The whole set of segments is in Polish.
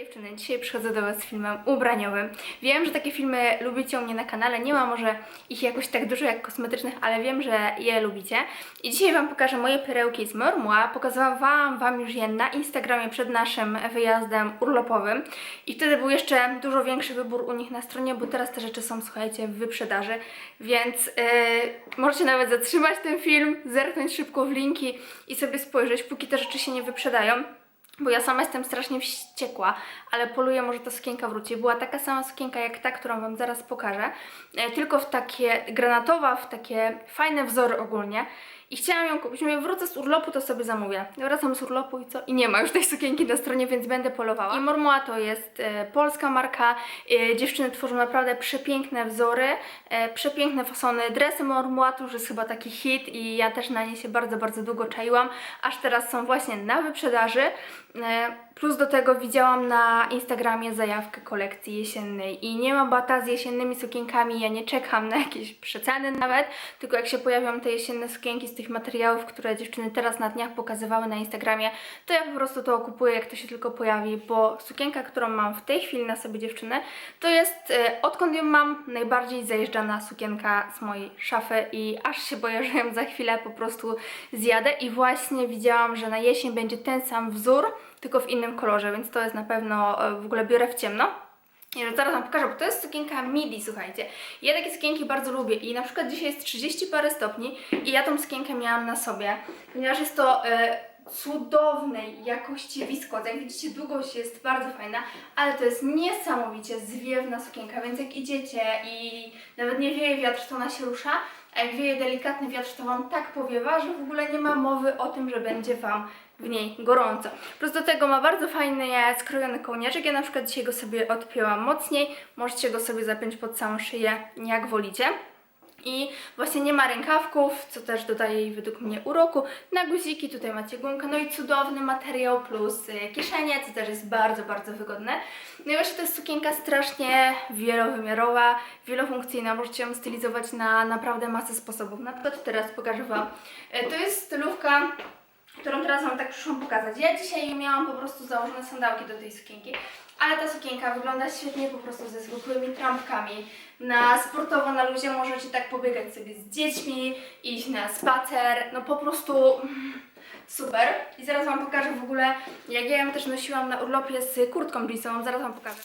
dziewczyny, dzisiaj przychodzę do Was z filmem ubraniowym. Wiem, że takie filmy lubicie u mnie na kanale, nie ma może ich jakoś tak dużo jak kosmetycznych, ale wiem, że je lubicie. I dzisiaj Wam pokażę moje perełki z Mormua. Pokazywałam Wam już je na Instagramie przed naszym wyjazdem urlopowym i wtedy był jeszcze dużo większy wybór u nich na stronie, bo teraz te rzeczy są, słuchajcie, w wyprzedaży, więc yy, możecie nawet zatrzymać ten film, zerknąć szybko w linki i sobie spojrzeć, póki te rzeczy się nie wyprzedają. Bo ja sama jestem strasznie wściekła, ale poluję, może ta sukienka wróci. Była taka sama sukienka jak ta, którą Wam zaraz pokażę, e, tylko w takie granatowa, w takie fajne wzory ogólnie. I chciałam ją kupić. Mówię, wrócę z urlopu, to sobie zamówię. Wracam z urlopu i co? I nie ma już tej sukienki na stronie, więc będę polowała. I Mormua to jest e, polska marka. E, dziewczyny tworzą naprawdę przepiękne wzory, e, przepiękne fasony. Dresy Mormua to już jest chyba taki hit i ja też na nie się bardzo, bardzo długo czaiłam. Aż teraz są właśnie na wyprzedaży. E, Plus do tego widziałam na Instagramie zajawkę kolekcji jesiennej i nie ma bata z jesiennymi sukienkami, ja nie czekam na jakieś przeceny nawet, tylko jak się pojawią te jesienne sukienki z tych materiałów, które dziewczyny teraz na dniach pokazywały na Instagramie, to ja po prostu to kupuję jak to się tylko pojawi, bo sukienka, którą mam w tej chwili na sobie dziewczyny, to jest e, odkąd ją mam najbardziej zajeżdżana sukienka z mojej szafy i aż się boję, że ją za chwilę po prostu zjadę. I właśnie widziałam, że na jesień będzie ten sam wzór, tylko w innym kolorze, więc to jest na pewno, e, w ogóle biorę w ciemno. I zaraz Wam pokażę, bo to jest sukienka midi, słuchajcie. Ja takie sukienki bardzo lubię i na przykład dzisiaj jest 30 parę stopni i ja tą sukienkę miałam na sobie, ponieważ jest to e, cudownej jakości wiskos. Jak widzicie, długość jest bardzo fajna, ale to jest niesamowicie zwiewna sukienka, więc jak idziecie i nawet nie wieje wiatr, to ona się rusza, a jak wieje delikatny wiatr, to Wam tak powiewa, że w ogóle nie ma mowy o tym, że będzie Wam w niej gorąco. Plus do tego ma bardzo fajny skrojony kołnierzyk. Ja na przykład dzisiaj go sobie odpięłam mocniej. Możecie go sobie zapiąć pod całą szyję, jak wolicie. I właśnie nie ma rękawków, co też dodaje jej według mnie uroku. Na guziki tutaj macie gumkę, no i cudowny materiał plus y, kieszenie, co też jest bardzo, bardzo wygodne. No i właśnie to jest sukienka strasznie wielowymiarowa, wielofunkcyjna. Możecie ją stylizować na naprawdę masę sposobów. Na przykład teraz pokażę Wam. Y, To jest stylówka którą teraz Wam tak przyszłam pokazać. Ja dzisiaj miałam po prostu założone sandałki do tej sukienki, ale ta sukienka wygląda świetnie po prostu ze zwykłymi trampkami. Na sportowo, na luzie możecie tak pobiegać sobie z dziećmi, iść na spacer, no po prostu mm, super. I zaraz Wam pokażę w ogóle, jak ja ją też nosiłam na urlopie z kurtką jeansową, zaraz Wam pokażę.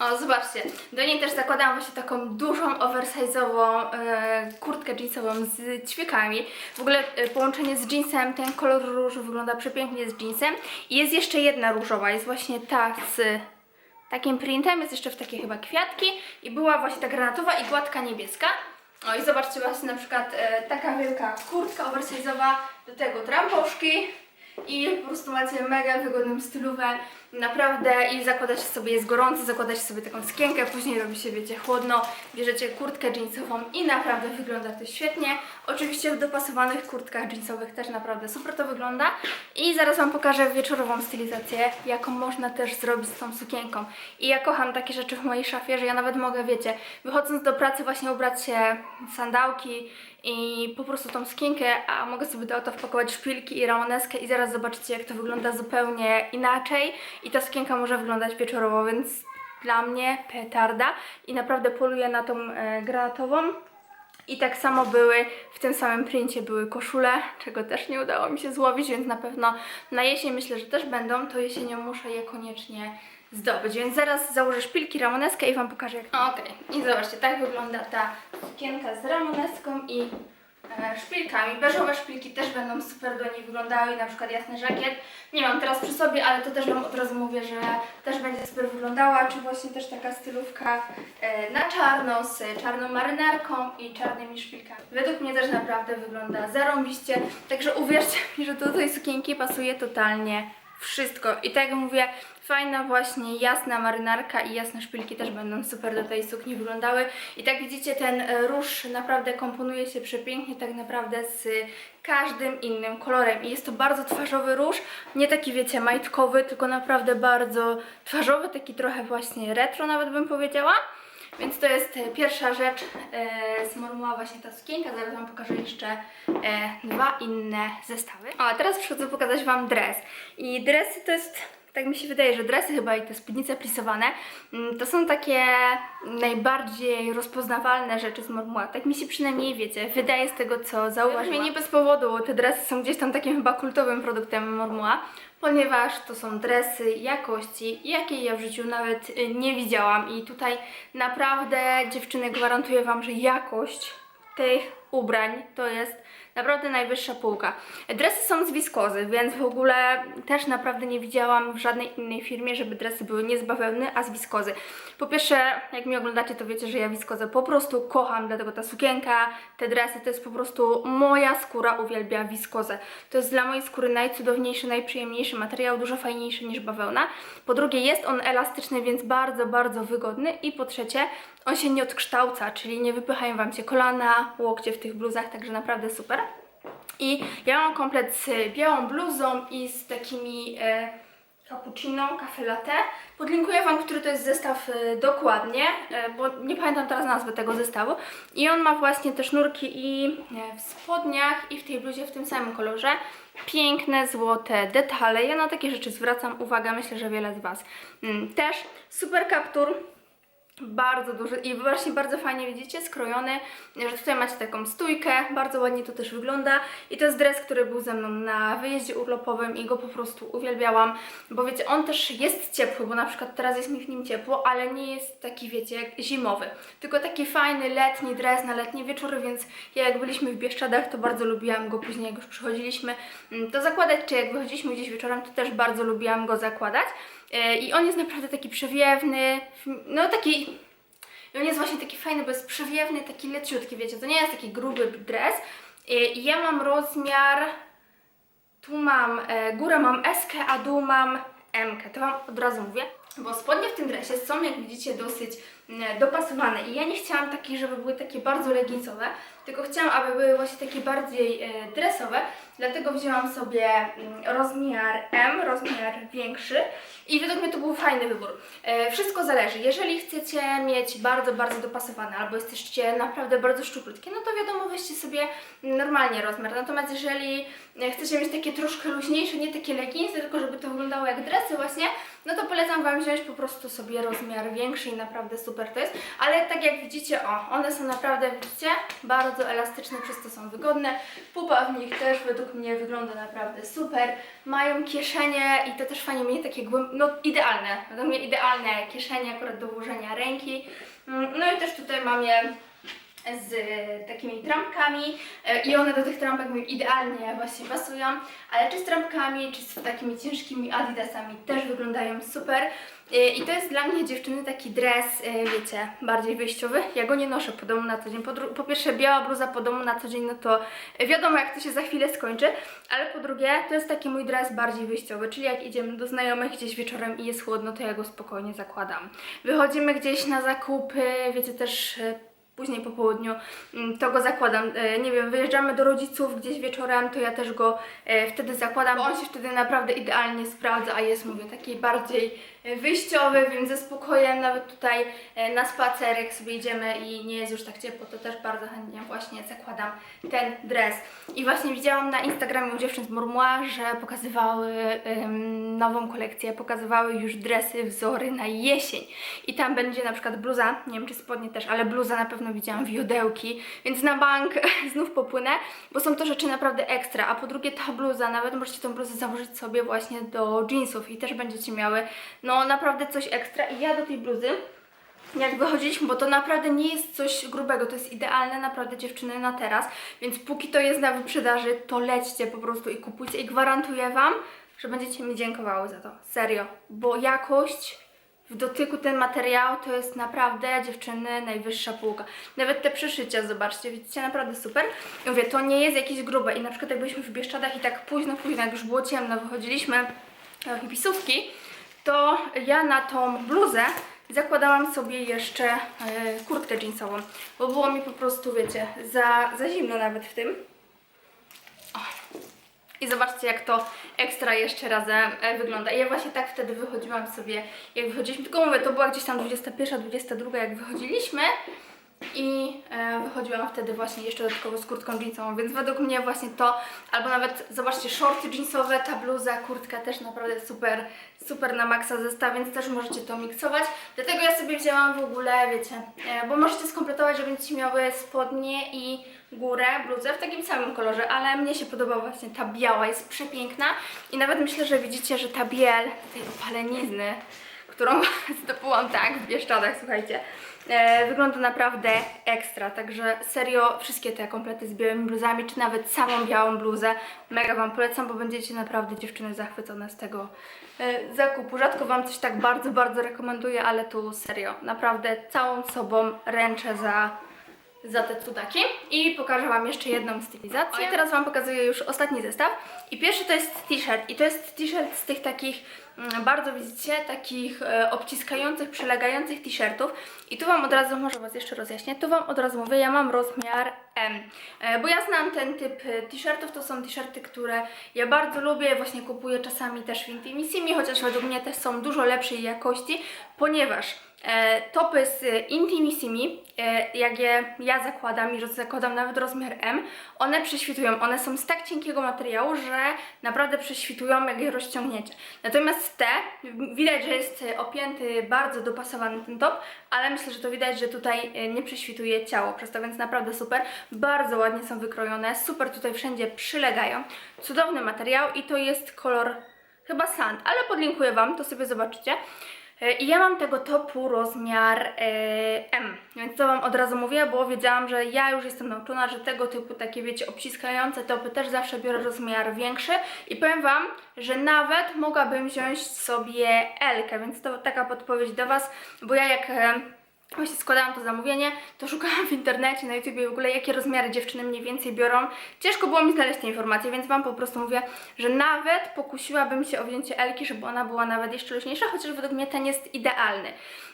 O, zobaczcie, do niej też zakładałam właśnie taką dużą, oversize'ową e, kurtkę jeansową z ćwiekami. W ogóle e, połączenie z jeansem, ten kolor różu wygląda przepięknie z jeansem. I jest jeszcze jedna różowa, jest właśnie ta z takim printem, jest jeszcze w takie chyba kwiatki i była właśnie ta granatowa i gładka niebieska. O i zobaczcie właśnie na przykład e, taka wielka kurtka oversize'owa, do tego tramposzki i po prostu macie mega wygodną stylówę, naprawdę i zakładacie sobie, jest gorąco, zakładacie sobie taką skienkę, później robi się, wiecie, chłodno, bierzecie kurtkę jeansową i naprawdę wygląda to świetnie. Oczywiście w dopasowanych kurtkach jeansowych też naprawdę super to wygląda i zaraz Wam pokażę wieczorową stylizację, jaką można też zrobić z tą sukienką. I ja kocham takie rzeczy w mojej szafie, że ja nawet mogę, wiecie, wychodząc do pracy właśnie ubrać się w sandałki i po prostu tą sukienkę, a mogę sobie do auta wpakować szpilki i ramoneskę i zaraz zobaczycie, jak to wygląda zupełnie inaczej i ta sukienka może wyglądać wieczorowo, więc dla mnie petarda. I naprawdę poluję na tą e, granatową. I tak samo były, w tym samym princie były koszule, czego też nie udało mi się złowić, więc na pewno na jesień myślę, że też będą, to jesienią muszę je koniecznie zdobyć, więc zaraz założę szpilki, ramoneskę i Wam pokażę jak... Okej, i zobaczcie, tak wygląda ta sukienka z ramoneską i szpilkami. Beżowe szpilki też będą super do niej wyglądały, na przykład jasny żakiet. Nie mam teraz przy sobie, ale to też Wam od razu mówię, że też będzie super wyglądała, czy właśnie też taka stylówka e, na czarno z czarną marynarką i czarnymi szpilkami. Według mnie też naprawdę wygląda zarąbiście, także uwierzcie mi, że do tej sukienki pasuje totalnie wszystko. I tak jak mówię, fajna właśnie jasna marynarka i jasne szpilki też będą super do tej sukni wyglądały. I tak widzicie, ten e, róż naprawdę komponuje się przepięknie tak naprawdę z każdym innym kolorem. I jest to bardzo twarzowy róż, nie taki wiecie majtkowy, tylko naprawdę bardzo twarzowy, taki trochę właśnie retro nawet bym powiedziała. Więc to jest e, pierwsza rzecz e, Mormuła właśnie ta sukienka. Zaraz Wam pokażę jeszcze e, dwa inne zestawy. A teraz przychodzę pokazać Wam dres. I dresy to jest tak mi się wydaje, że dresy chyba i te spódnice plisowane mm, to są takie najbardziej rozpoznawalne rzeczy z Mormuła. Tak mi się przynajmniej, wiecie, wydaje z tego, co zauważyłam. Nie bez powodu te dresy są gdzieś tam takim chyba kultowym produktem Mormuła, ponieważ to są dresy jakości, jakiej ja w życiu nawet y, nie widziałam i tutaj naprawdę dziewczyny gwarantuję Wam, że jakość tych ubrań to jest naprawdę najwyższa półka. Dresy są z wiskozy, więc w ogóle też naprawdę nie widziałam w żadnej innej firmie, żeby dresy były nie z bawełny, a z wiskozy. Po pierwsze, jak mi oglądacie, to wiecie, że ja wiskozę po prostu kocham, dlatego ta sukienka, te dresy, to jest po prostu moja skóra uwielbia wiskozę. To jest dla mojej skóry najcudowniejszy, najprzyjemniejszy materiał, dużo fajniejszy niż bawełna. Po drugie, jest on elastyczny, więc bardzo, bardzo wygodny. I po trzecie, on się nie odkształca, czyli nie wypychają Wam się kolana, łokcie w tych bluzach, także naprawdę super. I ja mam komplet z białą bluzą i z takimi e, cappuccino, cafe latte. Podlinkuję Wam, który to jest zestaw e, dokładnie, e, bo nie pamiętam teraz nazwy tego zestawu. I on ma właśnie te sznurki i e, w spodniach i w tej bluzie w tym samym kolorze. Piękne, złote detale. Ja na takie rzeczy zwracam uwagę, myślę, że wiele z Was mm, też. Super kaptur. Bardzo duży i właśnie bardzo fajnie widzicie, skrojony, że tutaj macie taką stójkę, bardzo ładnie to też wygląda i to jest dres, który był ze mną na wyjeździe urlopowym i go po prostu uwielbiałam, bo wiecie, on też jest ciepły, bo na przykład teraz jest mi w nim ciepło, ale nie jest taki, wiecie, jak zimowy, tylko taki fajny letni dres na letnie wieczory, więc ja jak byliśmy w Bieszczadach, to bardzo lubiłam go później, jak już przychodziliśmy, mm, to zakładać, czy jak wychodziliśmy gdzieś wieczorem, to też bardzo lubiłam go zakładać. E, I on jest naprawdę taki przewiewny, no taki. I on jest właśnie taki fajny, bo jest przewiewny, taki leciutki, wiecie, to nie jest taki gruby dres. E, I ja mam rozmiar, tu mam, e, górę mam S, a dół mam M. To Wam od razu mówię, bo spodnie w tym dresie są, jak widzicie, dosyć dopasowane. I ja nie chciałam takich, żeby były takie bardzo leginsowe, tylko chciałam, aby były właśnie takie bardziej e, dresowe. Dlatego wzięłam sobie mm, rozmiar M, rozmiar większy i według mnie to był fajny wybór. E, wszystko zależy. Jeżeli chcecie mieć bardzo, bardzo dopasowane albo jesteście naprawdę bardzo szczuplutkie, no to wiadomo, weźcie sobie normalnie rozmiar. Natomiast jeżeli e, chcecie mieć takie troszkę luźniejsze, nie takie leginsy, tylko żeby to wyglądało jak dresy właśnie, no to polecam Wam wziąć po prostu sobie rozmiar większy i naprawdę super to jest. Ale tak jak widzicie, o, one są naprawdę, widzicie, bardzo elastyczne, przez to są wygodne. Pupa w nich też według mnie wygląda naprawdę super. Mają kieszenie i to też fajnie mieć takie głęb... no idealne, według mnie idealne kieszenie akurat do włożenia ręki. Mm, No i też tutaj mam je z takimi trampkami e, i one do tych trampek mi idealnie właśnie pasują, ale czy z trampkami, czy z takimi ciężkimi adidasami też wyglądają super. E, I to jest dla mnie dziewczyny taki dres, e, wiecie, bardziej wyjściowy. Ja go nie noszę po domu na co dzień. Po, po pierwsze biała bluza po domu na co dzień, no to wiadomo jak to się za chwilę skończy, ale po drugie to jest taki mój dres bardziej wyjściowy, czyli jak idziemy do znajomych gdzieś wieczorem i jest chłodno, to ja go spokojnie zakładam. Wychodzimy gdzieś na zakupy, wiecie też e, później po południu, mm, to go zakładam. E, Nie wiem, wyjeżdżamy do rodziców gdzieś wieczorem, to ja też go e, wtedy zakładam, bo on się wtedy naprawdę idealnie sprawdza, a jest, mówię, taki bardziej wyjściowy, więc ze spokojem nawet tutaj e, na spacerek sobie idziemy i nie jest już tak ciepło, to też bardzo chętnie właśnie zakładam ten dres. I właśnie widziałam na Instagramie u dziewczyn z Murmua, że pokazywały em, nową kolekcję, pokazywały już dresy, wzory na jesień. I tam będzie na przykład bluza, nie wiem czy spodnie też, ale bluza na pewno widziałam, wiodełki, więc na bank znów popłynę, bo są to rzeczy naprawdę ekstra. A po drugie ta bluza, nawet możecie tą bluzę założyć sobie właśnie do jeansów i też będziecie miały no naprawdę coś ekstra. I ja do tej bluzy jak wychodziliśmy, bo to naprawdę nie jest coś grubego, to jest idealne naprawdę dziewczyny na teraz, więc póki to jest na wyprzedaży, to lećcie po prostu i kupujcie i gwarantuję Wam, że będziecie mi dziękowały za to, serio, bo jakość w dotyku ten materiał to jest naprawdę dziewczyny najwyższa półka. Nawet te przeszycia, zobaczcie, widzicie, naprawdę super. I mówię, to nie jest jakieś grube i na przykład jak byliśmy w Bieszczadach i tak późno, późno, jak już było ciemno, wychodziliśmy do hipisówki, to ja na tą bluzę zakładałam sobie jeszcze e, kurtkę jeansową, bo było mi po prostu, wiecie, za, za zimno nawet w tym. O. I zobaczcie, jak to ekstra jeszcze razem e, wygląda. I ja właśnie tak wtedy wychodziłam sobie, jak wychodziliśmy, tylko mówię, to była gdzieś tam 21, 22, jak wychodziliśmy. I e, wychodziłam wtedy właśnie jeszcze dodatkowo z kurtką jeansową, więc według mnie właśnie to, albo nawet zobaczcie, shorty jeansowe, ta bluza, kurtka też naprawdę super, super na maksa zestaw, więc też możecie to miksować. Dlatego ja sobie wzięłam w ogóle, wiecie, e, bo możecie skompletować, że będziecie miały spodnie i górę, bluzę w takim samym kolorze, ale mnie się podoba właśnie ta biała, jest przepiękna i nawet myślę, że widzicie, że ta biel tej opalenizny, którą zdobyłam tak w Bieszczadach, słuchajcie, e, wygląda naprawdę ekstra, także serio wszystkie te komplety z białymi bluzami, czy nawet samą białą bluzę, mega Wam polecam, bo będziecie naprawdę dziewczyny zachwycone z tego e, zakupu. Rzadko Wam coś tak bardzo, bardzo rekomenduję, ale tu serio, naprawdę całą sobą ręczę za za te cudaki. I pokażę Wam jeszcze jedną stylizację. I teraz Wam pokazuję już ostatni zestaw. I pierwszy to jest t-shirt. I to jest t-shirt z tych takich mm, bardzo widzicie, takich e, obciskających, przylegających t-shirtów. I tu Wam od razu, może Was jeszcze rozjaśnię, tu Wam od razu mówię, ja mam rozmiar M, e, bo ja znam ten typ e, t-shirtów, to są t-shirty, które ja bardzo lubię, właśnie kupuję czasami też w Intimissimi, chociaż według mnie też są dużo lepszej jakości, ponieważ topy z e, Intimissimi, e, jak je ja zakładam i zakładam nawet rozmiar M, one prześwitują. One są z tak cienkiego materiału, że naprawdę prześwitują, jak je rozciągniecie. Natomiast te, widać, że jest e, opięty, bardzo dopasowany ten top, ale myślę, że to widać, że tutaj e, nie prześwituje ciało, przez to więc naprawdę super. Bardzo ładnie są wykrojone, super tutaj wszędzie przylegają. Cudowny materiał i to jest kolor chyba sand, ale podlinkuję Wam, to sobie zobaczycie. E, I ja mam tego topu rozmiar e, M, więc to Wam od razu mówię, bo wiedziałam, że ja już jestem nauczona, że tego typu takie wiecie obciskające topy też zawsze biorę rozmiar większy. I powiem Wam, że nawet mogłabym wziąć sobie L, więc to taka podpowiedź do Was, bo ja jak e, Właśnie składałam to zamówienie, to szukałam w internecie, na YouTubie w ogóle, jakie rozmiary dziewczyny mniej więcej biorą. Ciężko było mi znaleźć te informacje, więc Wam po prostu mówię, że nawet pokusiłabym się o wzięcie Elki, żeby ona była nawet jeszcze luźniejsza, chociaż według mnie ten jest idealny,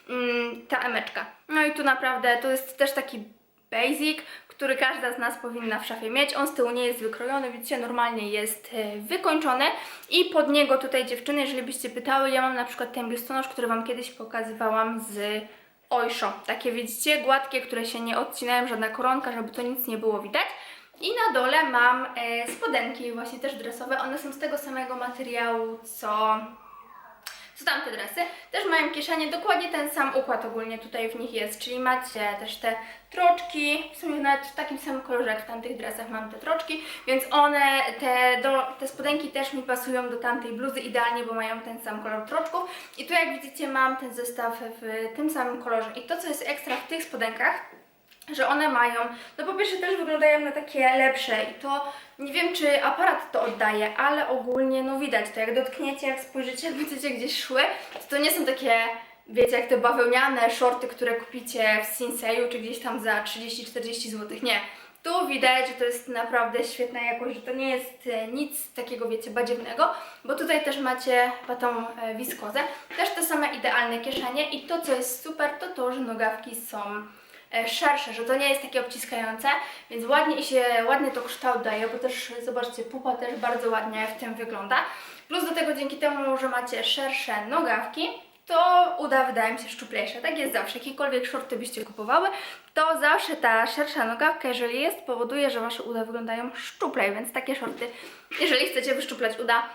mm, ta emeczka. No i tu naprawdę, to jest też taki basic, który każda z nas powinna w szafie mieć. On z tyłu nie jest wykrojony, widzicie, normalnie jest e, wykończony i pod niego tutaj dziewczyny, jeżeli byście pytały, ja mam na przykład ten biustonosz, który Wam kiedyś pokazywałam z Ojszo. Takie widzicie, gładkie, które się nie odcinają, żadna koronka, żeby to nic nie było widać. I na dole mam e, spodenki właśnie też dresowe. One są z tego samego materiału, co, co tamte dresy. Też mają kieszenie, dokładnie ten sam układ ogólnie tutaj w nich jest, czyli macie też te troczki, w sumie nawet w takim samym kolorze jak w tamtych dresach mam te troczki, więc one, te, do, te spodenki też mi pasują do tamtej bluzy idealnie, bo mają ten sam kolor troczków. I tu jak widzicie mam ten zestaw w tym samym kolorze. I to co jest ekstra w tych spodenkach, że one mają, no po pierwsze też wyglądają na takie lepsze i to nie wiem czy aparat to oddaje, ale ogólnie no widać to jak dotkniecie, jak spojrzycie, jak będziecie gdzieś szły, to to nie są takie wiecie jak te bawełniane shorty, które kupicie w Sinseju czy gdzieś tam za 30-40 zł, nie. Tu widać, że to jest naprawdę świetna jakość, że to nie jest e, nic takiego, wiecie, badziewnego, bo tutaj też macie tą e, wiskozę, też te same idealne kieszenie i to, co jest super, to to, że nogawki są szersze, że to nie jest takie obciskające, więc ładnie się, ładnie to kształt daje, bo też zobaczcie, pupa też bardzo ładnie w tym wygląda. Plus do tego dzięki temu, że macie szersze nogawki, to uda wydaje mi się szczuplejsze. Tak jest zawsze. Jakiekolwiek shorty byście kupowały, to zawsze ta szersza nogawka, jeżeli jest, powoduje, że Wasze uda wyglądają szczuplej, więc takie shorty, jeżeli chcecie wyszczuplać uda, e,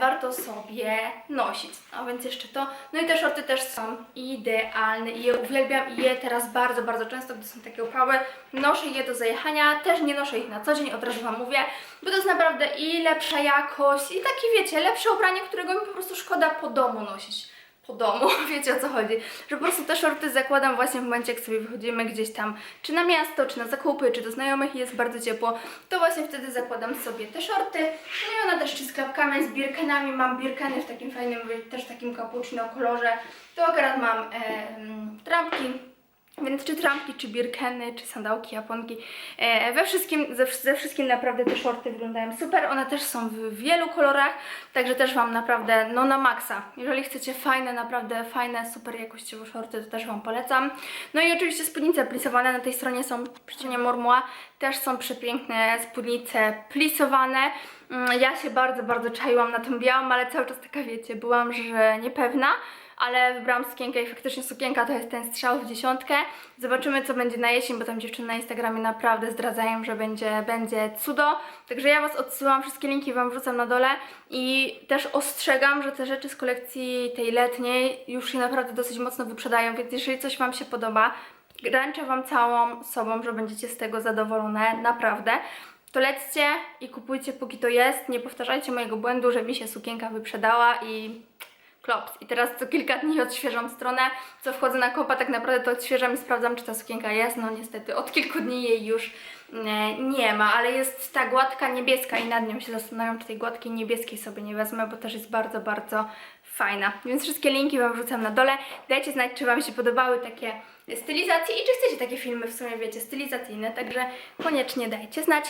warto sobie nosić. A więc jeszcze to. No i te shorty też są idealne i je uwielbiam i je teraz bardzo, bardzo często, gdy są takie upały, noszę je do zajechania, też nie noszę ich na co dzień, od razu Wam mówię, bo to jest naprawdę i lepsza jakość i takie wiecie, lepsze ubranie, którego mi po prostu szkoda po domu nosić po domu, wiecie o co chodzi, że po prostu te shorty zakładam właśnie w momencie, jak sobie wychodzimy gdzieś tam, czy na miasto, czy na zakupy, czy do znajomych i jest bardzo ciepło, to właśnie wtedy zakładam sobie te shorty, no i one też czy z klapkami, z birkenami, mam birkeny w takim fajnym, też takim cappuccino kolorze, to akurat mam em, trampki, więc czy trampki, czy birkeny, czy sandałki, japonki, e, we wszystkim, ze, ze wszystkim naprawdę te shorty wyglądają super. One też są w wielu kolorach, także też Wam naprawdę, no na maksa. Jeżeli chcecie fajne, naprawdę fajne, super jakościowe shorty, to też Wam polecam. No i oczywiście spódnice plisowane na tej stronie są, przy stronie Mormua, też są przepiękne spódnice plisowane. Mm, Ja się bardzo, bardzo czaiłam na tą białą, ale cały czas taka wiecie, byłam, że niepewna, ale wybrałam sukienkę i faktycznie sukienka to jest ten strzał w dziesiątkę. Zobaczymy co będzie na jesień, bo tam dziewczyny na Instagramie naprawdę zdradzają, że będzie, będzie cudo. Także ja Was odsyłam, wszystkie linki Wam wrzucam na dole i też ostrzegam, że te rzeczy z kolekcji tej letniej już się naprawdę dosyć mocno wyprzedają, więc jeżeli coś Wam się podoba, ręczę Wam całą sobą, że będziecie z tego zadowolone, naprawdę. To lećcie i kupujcie póki to jest. Nie powtarzajcie mojego błędu, że mi się sukienka wyprzedała i klops. I teraz co kilka dni odświeżam stronę. Co wchodzę na kopa, tak naprawdę to odświeżam i sprawdzam, czy ta sukienka jest. No niestety, od kilku dni jej już e, nie ma, ale jest ta gładka niebieska i nad nią się zastanawiam, czy tej gładkiej niebieskiej sobie nie wezmę, bo też jest bardzo, bardzo fajna. Więc wszystkie linki Wam wrzucam na dole. Dajcie znać, czy Wam się podobały takie stylizacje i czy chcecie takie filmy w sumie, wiecie, stylizacyjne. Także koniecznie dajcie znać.